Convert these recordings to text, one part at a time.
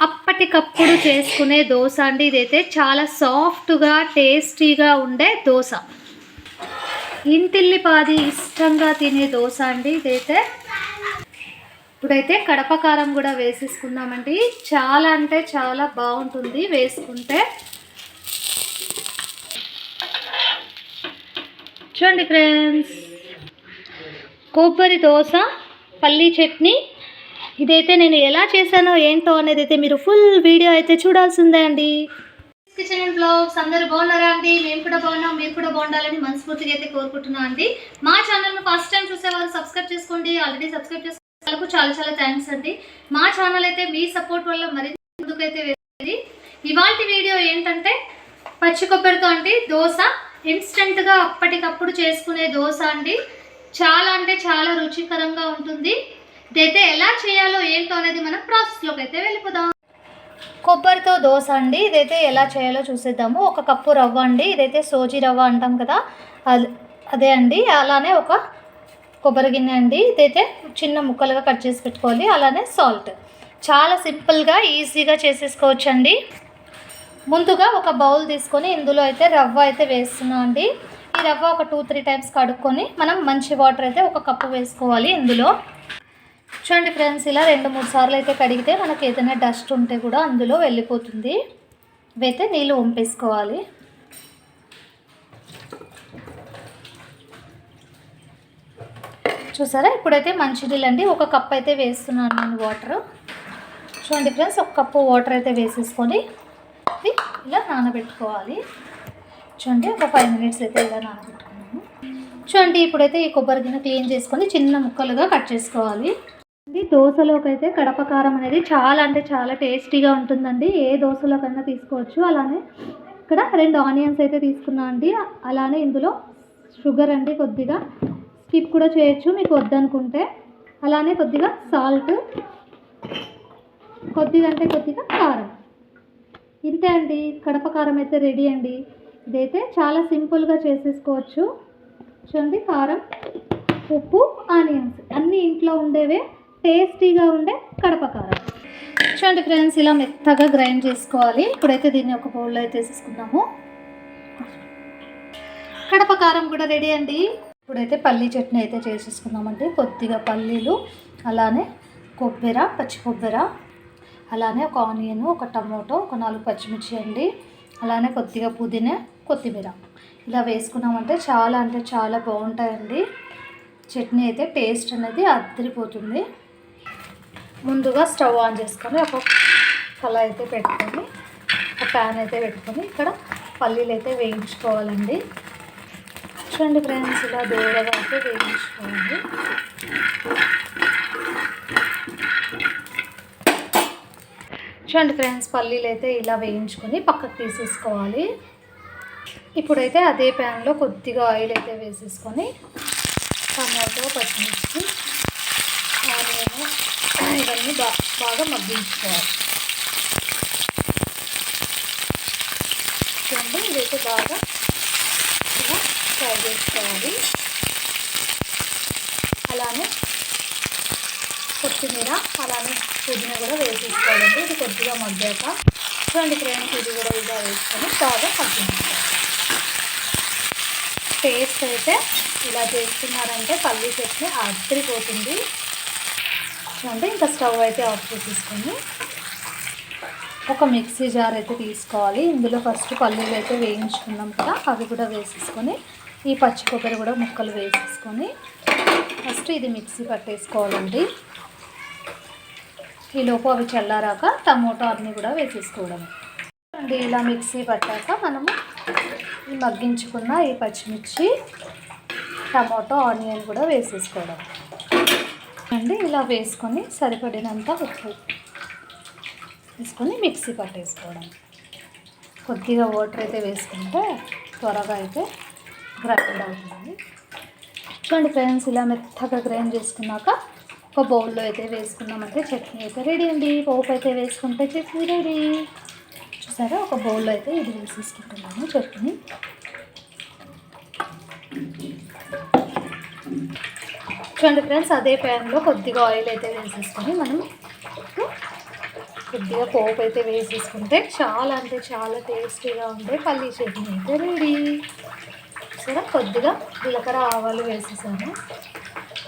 అప్పటికప్పుడు చేసుకునే దోశ అండి ఇదైతే. చాలా సాఫ్ట్గా టేస్టీగా ఉండే దోశ. ఇంటిల్లిపాది ఇష్టంగా తినే దోశ అండి ఇదైతే. ఇప్పుడైతే కడపకారం కూడా వేసేసుకుందామండి. చాలా అంటే చాలా బాగుంటుంది వేసుకుంటే. చూడండి ఫ్రెండ్స్. కొబ్బరి దోశ పల్లీ చట్నీ ఇదైతే నేను ఎలా చేశానో ఏంటో అనేది అయితే మీరు ఫుల్ వీడియో అయితే చూడాల్సిందే అండి. కిచెన్ అండ్ బ్లాగ్స్ అందరూ బాగున్నారా అండి? మేము కూడా బాగున్నాం మీరు కూడా బాగుండాలని మనస్ఫూర్తిగా అయితే కోరుకుంటున్నాం అండి. మా ఛానల్ను ఫస్ట్ టైం చూసేవారు సబ్స్క్రైబ్ చేసుకోండి. ఆల్రెడీ సబ్స్క్రైబ్ చేసుకునే వాళ్ళకు చాలా చాలా థ్యాంక్స్ అండి. మా ఛానల్ అయితే మీ సపోర్ట్ వల్ల మరింత ముందుకైతే వెళ్ళింది ఇవాళ వీడియో ఏంటంటే పచ్చి కొబ్బరితో అండి దోశ. ఇన్స్టెంట్గా అప్పటికప్పుడు చేసుకునే దోశ అండి. చాలా అంటే చాలా రుచికరంగా ఉంటుంది. ఇదైతే ఎలా చేయాలో ఏంటో అనేది మనం ప్రాసెస్లోకి అయితే వెళ్ళిపోదాం. కొబ్బరితో దోశ అండి. ఇదైతే ఎలా చేయాలో చూసేద్దాము. ఒక కప్పు రవ్వ అండి. ఇదైతే సోజీ రవ్వ అంటాం కదా. అది అదే అండి. అలానే ఒక కొబ్బరి గిన్నె అండి. ఇదైతే చిన్న ముక్కలుగా కట్ చేసి పెట్టుకోవాలి. అలానే సాల్ట్. చాలా సింపుల్గా ఈజీగా చేసేసుకోవచ్చు అండి ముందుగా ఒక బౌల్ తీసుకొని ఇందులో అయితే రవ్వ అయితే వేస్తున్నాం అండి. ఈ రవ్వ ఒక టూ త్రీ టైమ్స్ కడుక్కొని మనం మంచి వాటర్ అయితే ఒక కప్పు వేసుకోవాలి ఇందులో. చూడండి ఫ్రెండ్స్ ఇలా రెండు మూడు సార్లు అయితే కడిగితే మనకి ఏదైనా డస్ట్ ఉంటే కూడా అందులో వెళ్ళిపోతుంది. ఇవైతే నీళ్ళు వంపేసుకోవాలి. చూసారా? ఇప్పుడైతే మంచినీళ్ళు అండి ఒక కప్ అయితే వేస్తున్నాను నేను వాటర్. చూడండి ఫ్రెండ్స్ ఒక కప్పు వాటర్ అయితే వేసేసుకొని ఇది ఇలా నానబెట్టుకోవాలి. చూడండి ఒక ఫైవ్ మినిట్స్ అయితే ఇలా నానబెట్టుకున్నాము చూడండి ఇప్పుడైతే ఈ కొబ్బరి గిన్నె క్లీన్ చేసుకొని చిన్న ముక్కలుగా కట్ చేసుకోవాలి. ఇది దోశలోకి అయితే కడప కారం అనేది చాలా అంటే చాలా టేస్టీగా ఉంటుందండి. ఏ దోశలోకైనా తీసుకోవచ్చు. అలానే ఇక్కడ రెండు ఆనియన్స్ అయితే తీసుకున్నా అండి. అలానే ఇందులో షుగర్ అండి కొద్దిగా. స్కిప్ కూడా చేయొచ్చు మీకు వద్దనుకుంటే. అలానే కొద్దిగా సాల్ట్ కొద్దిగా అంటే కొద్దిగా కారం. ఇంతే అండి. కడప కారం అయితే రెడీ అండి. ఇదైతే చాలా సింపుల్గా చేసేసుకోవచ్చు. చూడండి కారం ఉప్పు ఆనియన్స్ అన్నీ ఇంట్లో ఉండేవే. టేస్టీగా ఉండే కడపకారం చూడండి ఫ్రెండ్స్ ఇలా మెత్తగా గ్రైండ్ చేసుకోవాలి. ఇప్పుడైతే దీన్ని ఒక బౌల్లో అయితే వేసేసుకుందాము. కడపకారం కూడా రెడీ అండి. ఇప్పుడైతే పల్లీ చట్నీ అయితే చేసేసుకుందామండి. కొద్దిగా పల్లీలు అలానే కొబ్బెర పచ్చి కొబ్బెర అలానే ఒక ఆనియన్ ఒక టమోటో ఒక నాలుగు పచ్చిమిర్చి అండి. అలానే కొద్దిగా పుదీనా కొత్తిమీర. ఇలా వేసుకున్నామంటే చాలా అంటే చాలా బాగుంటాయండి. చట్నీ అయితే టేస్ట్ అనేది అద్దరిపోతుంది. ముందుగా స్టవ్ ఆన్ చేసుకొని ఒక కళాయి అయితే పెట్టుకొని ఒక ప్యాన్ అయితే పెట్టుకొని ఇక్కడ పల్లీలు అయితే వేయించుకోవాలండి. చూడండి ఫ్రెండ్స్ ఇలా దూరగా అయితే వేయించుకోవాలి. చూడండి ఫ్రెండ్స్ పల్లీలు అయితే ఇలా వేయించుకొని పక్కకు తీసేసుకోవాలి. ఇప్పుడైతే అదే ప్యాన్లో కొద్దిగా ఆయిల్ అయితే వేసేసుకొని టమాటో పచ్చిమిర్చి ఇవన్నీ బాగా మగ్గించుకోవాలి. చూడండి ఇదైతే బాగా ఇలా ఫ్రై చేసుకోవాలి. అలానే కొత్తిమీర అలానే పుదీనా కూడా వేసేసుకోవాలండి. ఇది కొద్దిగా మగ్గాక చూడండి ఫ్రెండ్స్ ఇది కూడా ఇలా వేసుకొని బాగా మగ్గించుకోవాలి. టేస్ట్ అయితే ఇలా చేస్తున్నారంటే పల్లీ చట్నీ అద్దరిపోతుంది అంటే ఇంకా స్టవ్ అయితే ఆఫ్ చేసేసుకొని ఒక మిక్సీ జార్ అయితే తీసుకోవాలి. ఇందులో ఫస్ట్ పల్లీలు అయితే వేయించుకున్నాం కదా అవి కూడా వేసేసుకొని ఈ పచ్చి కొబ్బరి కూడా ముక్కలు వేసేసుకొని ఫస్ట్ ఇది మిక్సీ పట్టేసుకోవాలండి. ఈలోపు అవి చల్లారాక టమోటా అన్నీ కూడా వేసేసుకోవడం. అండి ఇలా మిక్సీ పట్టాక మనము మగ్గించుకున్న ఈ పచ్చిమిర్చి టమాటో ఆనియన్ కూడా వేసేసుకోవడం. అండి ఇలా వేసుకొని సరిపడినంత ఉప్పు వేసుకొని మిక్సీ పట్టేసుకోవడం. కొద్దిగా వాటర్ అయితే వేసుకుంటే త్వరగా అయితే గ్రైండ్ అవుతుంది. చూడండి ఫ్రెండ్స్ ఇలా మెత్తగా గ్రైండ్ చేసుకున్నాక ఒక బౌల్లో అయితే వేసుకున్నామంటే చట్నీ అయితే రెడీ అండి. పోపు అయితే వేసుకుంటే చట్నీ రెడీ. చూసారా? ఒక బౌల్లో అయితే ఇది వేసేసుకుంటున్నాను చట్నీ. చూడండి ఫ్రెండ్స్ అదే ప్యాన్లో కొద్దిగా ఆయిల్ అయితే వేసేసుకొని మనం కొద్దిగా పోపు అయితే వేసేసుకుంటే చాలా అంటే చాలా టేస్టీగా ఉండే పల్లీ చట్నీ అయితే రెడీ సరే కొద్దిగా జీలకర్ర ఆవాలు వేసేసాను.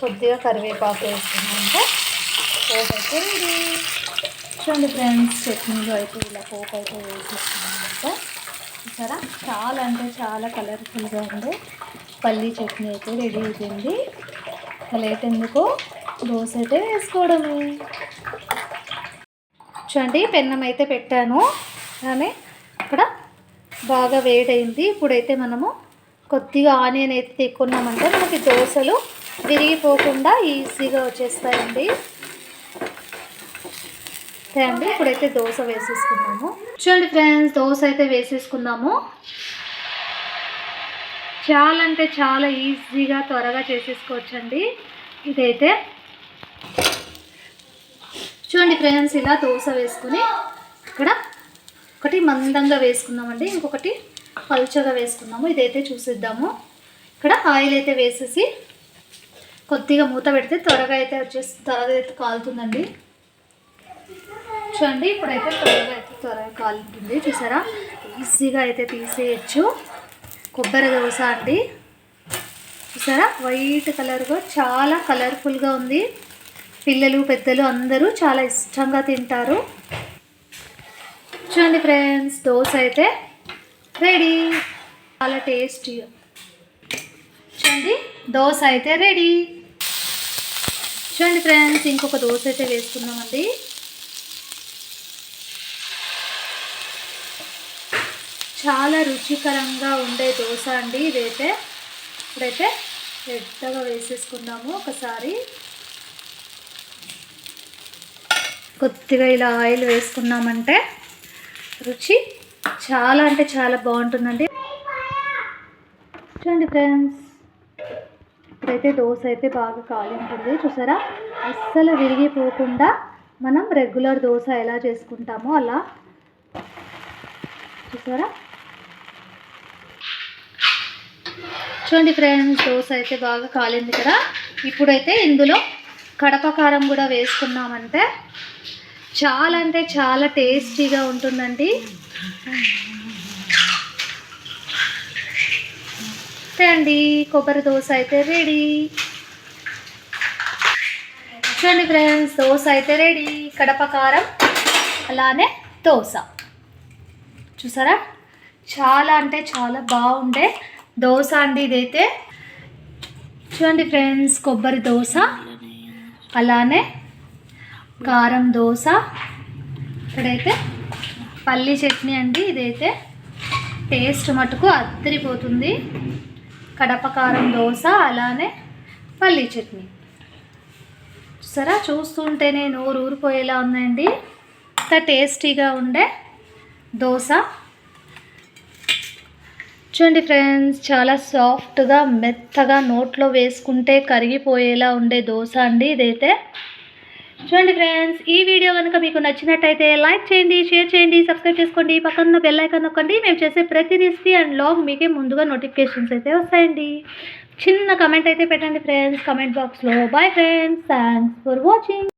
కొద్దిగా కరివేపాకు వేసుకున్నామంటే పోపు అయితే రెడీ చూడండి ఫ్రెండ్స్ చట్నీలో అయితే ఇలా పోపు అయితే వేసేసుకున్నామంటే సరే చాలా అంటే చాలా కలర్ఫుల్గా ఉండే పల్లీ చట్నీ అయితే రెడీ అయిపోయింది. లేట్ ఎందుకు? దోశ అయితే వేసుకోవడమే. చూడండి పెన్నం అయితే పెట్టాను. కానీ అక్కడ బాగా వేడైంది ఇప్పుడైతే మనము కొద్దిగా ఆనియన్ అయితే తెక్కున్నామంటే మనకి దోశలు విరిగిపోకుండా ఈజీగా వచ్చేస్తాయండి. అండి ఇప్పుడైతే దోశ వేసేసుకున్నాము చూడండి ఫ్రెండ్స్ దోశ అయితే వేసేసుకున్నాము. చాలా అంటే చాలా ఈజీగా త్వరగా చేసేసుకోవచ్చండి. ఇదైతే చూడండి ఫ్రెండ్స్ ఇలా దోశ వేసుకుని ఇక్కడ ఒకటి మందంగా వేసుకుందామండి. ఇంకొకటి పలుచగా వేసుకున్నాము ఇదైతే చూసిద్దాము. ఇక్కడ ఆయిల్ అయితే వేసేసి కొద్దిగా మూత పెడితే త్వరగా అయితే వచ్చేసి త్వరగా అయితే కాలుతుందండి. చూడండి ఇప్పుడైతే త్వరగా అయితే త్వరగా కాలుతుంది. చూసారా? ఈజీగా అయితే తీసేయచ్చు. కొబ్బరి దోశ అండి. చూసారా? వైట్ కలర్గా చాలా కలర్ఫుల్గా ఉంది. పిల్లలు పెద్దలు అందరూ చాలా ఇష్టంగా తింటారు. చూడండి ఫ్రెండ్స్ దోశ అయితే రెడీ. చాలా టేస్టీగా చూడండి దోశ అయితే రెడీ. చూడండి ఫ్రెండ్స్ ఇంకొక దోశ అయితే వేసుకుందామండి. చాలా రుచికరంగా ఉండే దోశ అండి ఇదైతే. ఇప్పుడైతే పెద్దగా వేసేసుకుందాము ఒకసారి. కొద్దిగా ఇలా ఆయిల్ వేసుకున్నామంటే రుచి చాలా అంటే చాలా బాగుంటుందండి. చూడండి ఫ్రెండ్స్ ఇప్పుడైతే దోశ అయితే బాగా కాలి ఉంటుంది. చూసారా? అస్సలు విరిగిపోకుండా మనం రెగ్యులర్ దోశ ఎలా చేసుకుంటామో అలా. చూసారా? చూడండి ఫ్రెండ్స్ దోశ అయితే బాగా కాలింది కదా. ఇప్పుడైతే ఇందులో కడప కారం కూడా వేసుకున్నామంటే చాలా అంటే చాలా టేస్టీగా ఉంటుందండి. అండి కొబ్బరి దోశ అయితే రెడీ. చూడండి ఫ్రెండ్స్ దోశ అయితే రెడీ. కడప కారం అలానే దోశ. చూసారా? చాలా అంటే చాలా బాగుండే దోశ అండి ఇదైతే. చూడండి ఫ్రెండ్స్ కొబ్బరి దోశ. అలానే కారం దోశ. ఇక్కడైతే పల్లి చట్నీ అండి ఇదైతే. టేస్ట్ మటుకు అద్దరిపోతుంది. కడప కారం దోశ అలానే పల్లి చట్నీ. చూసారా? చూస్తుంటేనే నోరు ఊరిపోయేలా ఉందండి. ఇంత టేస్టీగా ఉండే దోశ. చూడండి ఫ్రెండ్స్. చాలా సాఫ్ట్గా మెత్తగా నోట్లో వేసుకుంటే కరిగిపోయేలా ఉండే దోశ అండి ఇదైతే. చూడండి ఫ్రెండ్స్ ఈ వీడియో కనుక మీకు నచ్చినట్టయితే లైక్ చేయండి షేర్ చేయండి సబ్స్క్రైబ్ చేసుకోండి. పక్కన బెల్ ఐకాన్ నొక్కండి. మేము చేసే ప్రతి రెసిపీ అండ్ లాగ్ మీకే ముందుగా నోటిఫికేషన్స్ అయితే వస్తాయండి. చిన్న కమెంట్ అయితే పెట్టండి ఫ్రెండ్స్ కమెంట్ బాక్స్లో. Bye friends thanks for watching